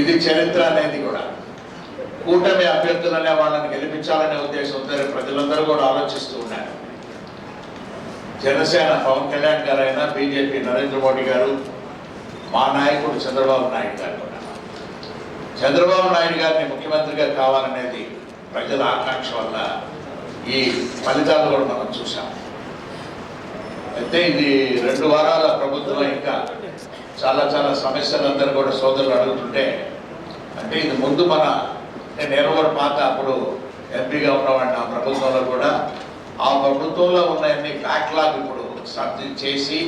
ఇది చరిత్ర అనేది కూడా. కూటమి అభ్యర్థులనే వాళ్ళని గెలిపించాలనే ఉద్దేశంతో ప్రజలందరూ కూడా ఆలోచిస్తూ ఉన్నారు. జనసేన పవన్ కళ్యాణ్ గారు అయినా బీజేపీ నరేంద్ర మోడీ గారు మా నాయకుడు చంద్రబాబు నాయుడు గారు కూడా. చంద్రబాబు నాయుడు గారిని ముఖ్యమంత్రిగా కావాలనేది ప్రజల ఆకాంక్ష వల్ల ఈ ఫలితాలు కూడా మనం చూసాం అయితే ఇది రెండు వారాల ప్రభుత్వం ఇంకా చాలా చాలా సమస్యలు అందరూ కూడా సోదరులు అడుగుతుంటే అంటే ఇది ముందు మన నేను ఎవరు పాత అప్పుడు ఎంపీగా ఉన్నవాడిని ఆ ప్రభుత్వంలో కూడా ఆ ప్రభుత్వంలో ఉన్న అన్ని బ్యాక్లాగ్ ఇప్పుడు సర్ది చేసి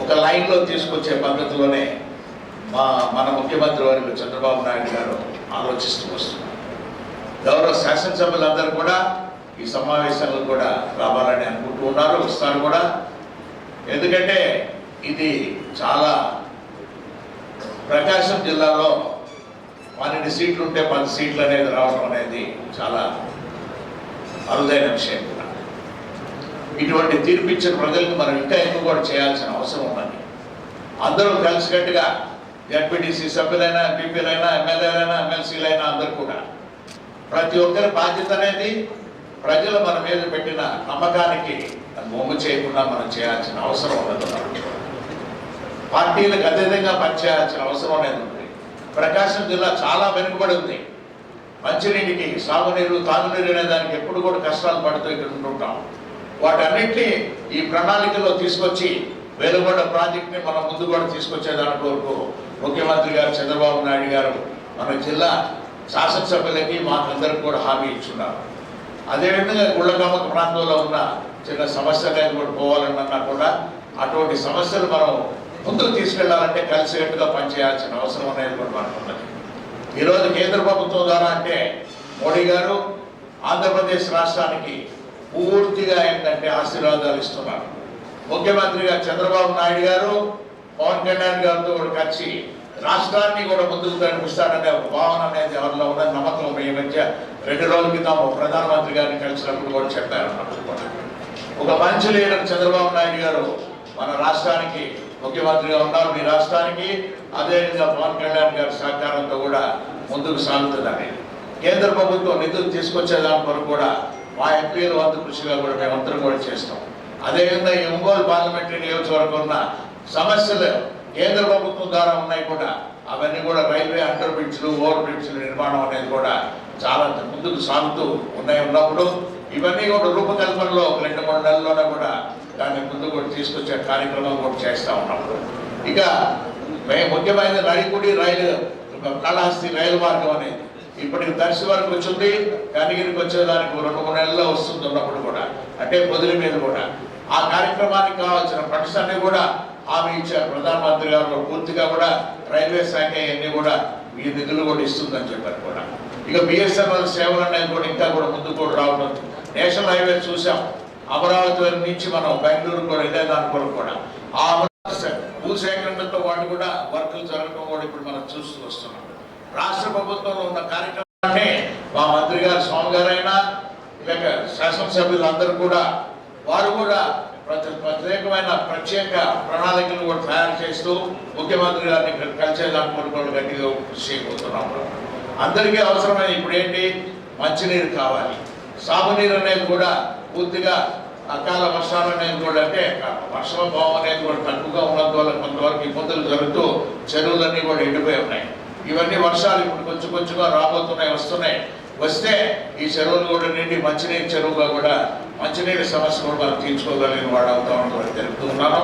ఒక లైన్లో తీసుకొచ్చే పద్ధతిలోనే మా మన ముఖ్యమంత్రి వారి చంద్రబాబు నాయుడు గారు ఆలోచిస్తూ వస్తున్నారు. గౌరవ శాసనసభ్యులందరూ కూడా ఈ సమావేశాలకు కూడా రావాలని అనుకుంటూ ఉన్నారు. వస్తారు కూడా ఎందుకంటే ఇది చాలా ప్రకాశం జిల్లాలో పన్నెండు సీట్లు ఉంటే పది సీట్లు అనేది రావడం అనేది చాలా అరుదైన విషయం. కూడా ఇటువంటి తీర్పిచ్చిన ప్రజలకు మనం ఇంకా ఎక్కువ కూడా చేయాల్సిన అవసరం ఉన్నది. అందరూ కలిసికట్టుగా జడ్పీటీసీ సభ్యులైనా ఎంపీపీలైనా ఎమ్మెల్యేలైనా ఎమ్మెల్సీలైనా అందరూ కూడా ప్రతి ఒక్కరి బాధ్యత అనేది ప్రజలు మన మీద పెట్టిన నమ్మకానికి బొమ్మ చేయకుండా మనం చేయాల్సిన అవసరం ఉన్నది. పార్టీలకు అతీతంగా పనిచేయాల్సిన అవసరం అనేది ఉంది. ప్రకాశం జిల్లా చాలా వెనుకబడి ఉంది. మంచినీటికి సాగునీరు తాగునీరు అనే దానికి ఎప్పుడు కూడా కష్టాలు పడుతూ ఇక్కడ ఉంటుంటాం. వాటన్నిటిని ఈ ప్రణాళికలో తీసుకొచ్చి వెలుగొండ ప్రాజెక్ట్ని మనం ముందు కూడా తీసుకొచ్చేదాని వరకు ముఖ్యమంత్రి గారు చంద్రబాబు నాయుడు గారు మన జిల్లా శాసనసభ్యులకి మాకందరికి కూడా హామీ ఇచ్చున్నారు. అదేవిధంగా గుళ్ళకమ్మక ప్రాంతంలో ఉన్న చిన్న సమస్యలు కూడా పోవాలన్నా కూడా అటువంటి సమస్యలు మనం ముందుకు తీసుకెళ్ళాలంటే కలిసికట్టుగా పనిచేయాల్సిన అవసరం అనేది కూడా మనకు ఉన్నది. ఈరోజు కేంద్ర ప్రభుత్వం ద్వారా అంటే మోడీ గారు ఆంధ్రప్రదేశ్ రాష్ట్రానికి పూర్తిగా ఏంటంటే ఆశీర్వాదాలు ఇస్తున్నారు. ముఖ్యమంత్రిగా చంద్రబాబు నాయుడు గారు పవన్ కళ్యాణ్ గారితో కూడా కలిసి రాష్ట్రాన్ని కూడా ముందుకు నడిపిస్తారనే ఒక భావన అనేది ఎవరిలో ఉన్న నమ్మకం ఈ మధ్య రెండు రోజుల క్రితం ప్రధానమంత్రి గారిని కలిసినప్పుడు కూడా చెప్పారు. ఒక మంచి లీడర్ చంద్రబాబు నాయుడు గారు మన రాష్ట్రానికి ముఖ్యమంత్రిగా ఉన్నారు మీ రాష్ట్రానికి. అదేవిధంగా పవన్ కళ్యాణ్ గారి సహకారంతో కూడా ముందుకు సాగుతుందని కేంద్ర ప్రభుత్వం నిధులు తీసుకొచ్చే దాని కొరకు కూడా మా ఎంపీల వంతు కృషిగా కూడా మేమందరం కూడా చేస్తాం. అదేవిధంగా ఈ ఒంగోలు పార్లమెంటరీ నియోజకవర్గం ఉన్న సమస్యలు కేంద్ర ప్రభుత్వం ద్వారా ఉన్నాయి కూడా. అవన్నీ కూడా రైల్వే అండర్ బ్రిడ్జ్లు ఓవర్ బ్రిడ్జ్లు నిర్మాణం అనేది కూడా చాలా ముందుకు సాగుతూ ఉన్నాయి ఉన్నప్పుడు ఇవన్నీ కూడా రూపకల్పనలో ఒక రెండు మూడు నెలల్లోనే కూడా దాన్ని ముందు కూడా తీసుకొచ్చే కార్యక్రమం కూడా చేస్తూ ఉన్నాం. ఇక ముఖ్యమైన రైకుడి రైలు కళహస్తి రైలు మార్గం అనేది ఇప్పటికి దర్శి వరకు వచ్చింది కనిగిరికి వచ్చేదానికి రెండు మూడు నెలల్లో వస్తుంది ఉన్నప్పుడు కూడా అంటే పొదిలి మీద కూడా. ఆ కార్యక్రమానికి కావాల్సిన ఫండ్స్ అన్ని కూడా హామీ ఇచ్చారు ప్రధానమంత్రి గారు. పూర్తిగా కూడా రైల్వే శాఖ ఇవన్నీ కూడా ఈ నిధులు కూడా ఇస్తుందని చెప్పారు కూడా. ఇక బిఎస్ఎన్ఎల్ సేవలు అనేది కూడా ఇంకా కూడా ముందుకు కూడా రావడం నేషనల్ హైవే చూసాం. అమరావతి వారి నుంచి మనం బెంగళూరు కూడా ఇదే దాని కొరకు కూడా. ఆ భూసేకరణతో వాటి కూడా వర్కులు జరగడం కూడా ఇప్పుడు మనం చూస్తూ వస్తున్నాం. రాష్ట్ర ప్రభుత్వంలో ఉన్న కార్యక్రమాన్ని మా మంత్రి గారు స్వామి గారైనా లేక శాసనసభ్యులందరూ కూడా వారు కూడా ప్రతి ప్రత్యేకమైన ప్రత్యేక ప్రణాళికలు కూడా తయారు చేస్తూ ముఖ్యమంత్రి గారిని ఇక్కడ కలిసేదానికి కూడా గట్టిగా కృషి చేయబోతున్నాం. అందరికీ అవసరమైన ఇప్పుడు ఏంటి మంచినీరు కావాలి. సాగునీరు అనేది కూడా పూర్తిగా అకాల వర్షాలు అనేది కూడా అంటే వర్షం భావం అనేది కూడా తక్కువగా ఉన్నందువల్ల కొంతవరకు ఇబ్బందులు జరుగుతూ చెరువులన్నీ కూడా ఎండిపోయి ఉన్నాయి. ఇవన్నీ వర్షాలు ఇప్పుడు కొంచెం కొంచెంగా రాబోతున్నాయి వస్తున్నాయి. వస్తే ఈ చెరువులు కూడా నిండి మంచినీరు చెరువుగా కూడా మంచినీటి సమస్య కూడా మనం తీర్చుకోగలిగిన వాడు అవుతామని కూడా తెలుపుతున్నాను